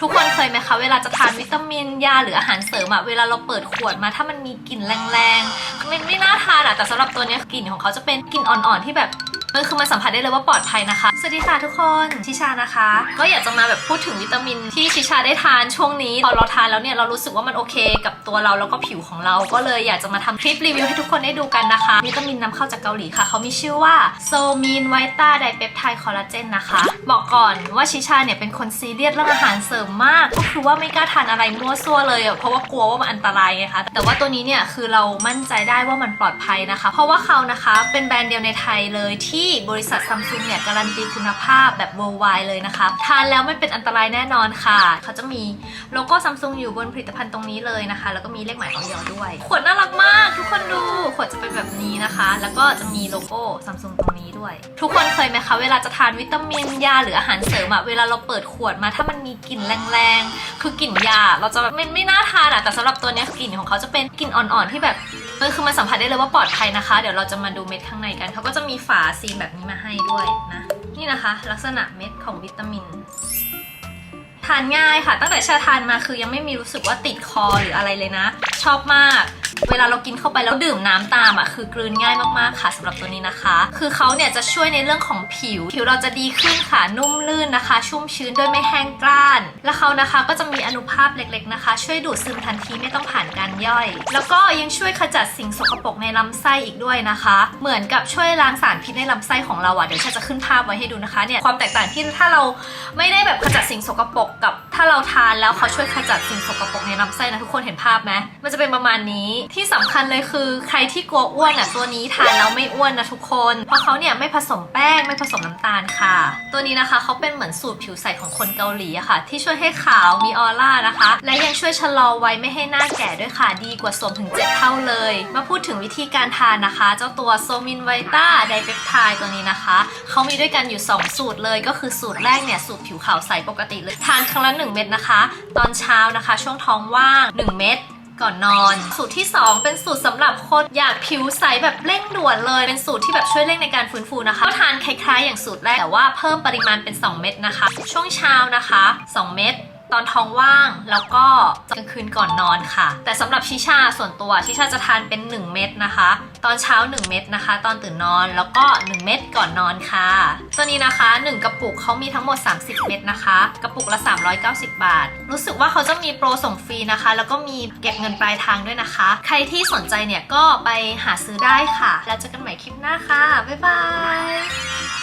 ทุกคนเคยไหมคะเวลาจะทานวิตามินยาหรืออาหารเสริมอะเวลาเราเปิดขวดมา ถ้ามันมีกลิ่นแรงๆมันไม่น่าทานอะแต่สำหรับตัวเนี้ยกลิ่นของเขาจะเป็นกลิ่นอ่อนๆที่แบบ มันคือมันสัมผัสได้เลยว่าปลอดภัยนะคะ สวัสดีค่ะทุกคนชิชานะคะ ก็อยากจะมาแบบพูดถึงวิตามินที่ชิชาได้ทานช่วงนี้พอเราทานแล้วเนี่ยเรารู้สึกว่ามันโอเค กับตัวเราแล้วก็ผิวของเราก็เลยอยากจะมาทำคลิปรีวิวให้ทุกคนได้ดูกันนะคะ วิตามินนำเข้าจากเกาหลีค่ะ เขามีชื่อว่าโซมีนไวต้าไดเปปไทด์คอลลาเจนนะคะ บอกก่อนว่าชิชาเนี่ยเป็นคนซีเรียสเรื่องอาหารเสริมมาก ก็คือว่าไม่กล้าทานอะไรมั่วซั่วเลยอะเพราะว่ากลัวว่ามันอันตรายไงคะแต่ว่าตัวนี้เนี่ยคือเรามั่นใจได้ว่ามันปลอดภัยนะคะ เพราะว่าเขานะคะเป็นแบรนด์เดียวในไทยเลยที่บริษัทซัมซุงเนี่ยการันตีคุณภาพแบบ worldwide เลยนะคะ ทานแล้วไม่เป็นอันตรายแน่นอนค่ะ เขาจะมีโลโก้ซัมซุงอยู่บนผลิตภัณฑ์ตรงนี้เลยนะคะ แล้วก็มีเลขหมายออยด้วย ขวดน่ารักมาก ทุกคนดู ขวดจะเป็นแบบนี้นะคะ แล้วก็จะมีโลโก้ซัมซุงตรงนี้ด้วย ทุกคนเคยไหมคะเวลาจะทานวิตามินยาหรืออาหารเสริมอะเวลาเราเปิดขวดมาถ้ามันมีกลิ่นแรงๆคือกลิ่นยาเราจะแบบไม่ไม่น่าทานอะแต่สำหรับตัวเนี้ยกลิ่นของเขาจะเป็นกลิ่นอ่อนๆที่แบบ มันคือมันสัมผัสได้เลยว่าปลอดภัยนะคะ เดี๋ยวเราจะมาดูเม็ดข้างในกัน เขาก็จะมีฝาซีนแบบนี้มาให้ด้วยนะ นี่นะคะ ลักษณะเม็ดของวิตามิน ทานง่ายค่ะ ตั้งแต่ชาทานมาคือยังไม่มีรู้สึกว่าติดคอหรืออะไรเลยนะ ชอบมาก เวลาเรากินเข้าไปแล้วดื่มน้ำตามอะคือกลืนง่ายมากๆค่ะสำหรับตัวนี้นะคะ คือเขาเนี่ยจะช่วยในเรื่องของผิว ผิวเราจะดีขึ้นค่ะนุ่มลื่นนะคะ ชุ่มชื้นโดยไม่แห้งกร้าน และเขานะคะก็จะมีอนุภาพเล็กๆนะคะ ช่วยดูดซึมทันทีไม่ต้องผ่านการย่อย แล้วก็ยังช่วยขจัดสิ่งสกปรกในลำไส้อีกด้วยนะคะ เหมือนกับช่วยล้างสารพิษในลำไส้ของเราอะเดี๋ยวชาจะขึ้นภาพไว้ให้ดูนะคะเนี่ยความแตกต่างที่ถ้าเราไม่ได้แบบขจัดสิ่งสกปรกกับ ถ้าเราทานแล้วเขาช่วยขจัดสิ่งสกปรกในลำไส้นะทุกคนเห็นภาพไหมมันจะเป็นประมาณนี้ที่สำคัญเลยคือใครที่กลัวอ้วนอะตัวนี้ทานแล้วไม่อ้วนนะทุกคน เพราะเขาเนี่ยไม่ผสมแป้งไม่ผสมน้ำตาลค่ะ ตัวนี้นะคะเขาเป็นเหมือนสูตรผิวใสของคนเกาหลีอะค่ะ ที่ช่วยให้ขาวมีออร่านะคะ และยังช่วยชะลอวัยไม่ให้หน้าแก่ด้วยค่ะดีกว่าสวมถึง 7 เท่าเลย มาพูดถึงวิธีการทานนะคะ เจ้าตัวโซมินไวต้าไดเปปไทด์ตัวนี้นะคะเขามีด้วยกันอยู่ 2 สูตรเลยก็คือสูตรแรกเนี่ยสูตรผิวขาวใสปกติเลยทานครั้งละหนึ่ง1 เม็ดนะคะ ตอนเช้านะคะ ช่วงท้องว่าง 1 เม็ดก่อนนอน สูตรที่ 2 เป็นสูตรสำหรับคนอยากผิวใสแบบเร่งด่วนเลย เป็นสูตรที่แบบช่วยเร่งในการฟื้นฟูนะคะก็ทานคล้ายๆ อย่างสูตรแรกแต่ว่าเพิ่มปริมาณเป็น 2 เม็ดนะคะ ช่วงเช้านะคะ 2 เม็ด ตอนท้องว่างแล้วก็กลางคืนก่อนนอนค่ะ แต่สำหรับชิชาส่วนตัวชิชาจะทานเป็น 1 เม็ดนะคะ ตอนเช้า 1 เม็ดนะคะ ตอนตื่นนอนแล้วก็ 1 เม็ดก่อนนอนค่ะ ตัวนี้นะคะ 1 กระปุกเขามีทั้งหมด 30 เม็ดนะคะ กระปุกละ 390 บาท รู้สึกว่าเขาจะมีโปรส่งฟรีนะคะ แล้วก็มีเก็บเงินปลายทางด้วยนะคะ ใครที่สนใจเนี่ยก็ไปหาซื้อได้ค่ะ แล้วเจอกันใหม่คลิปหน้าค่ะบ๊ายบาย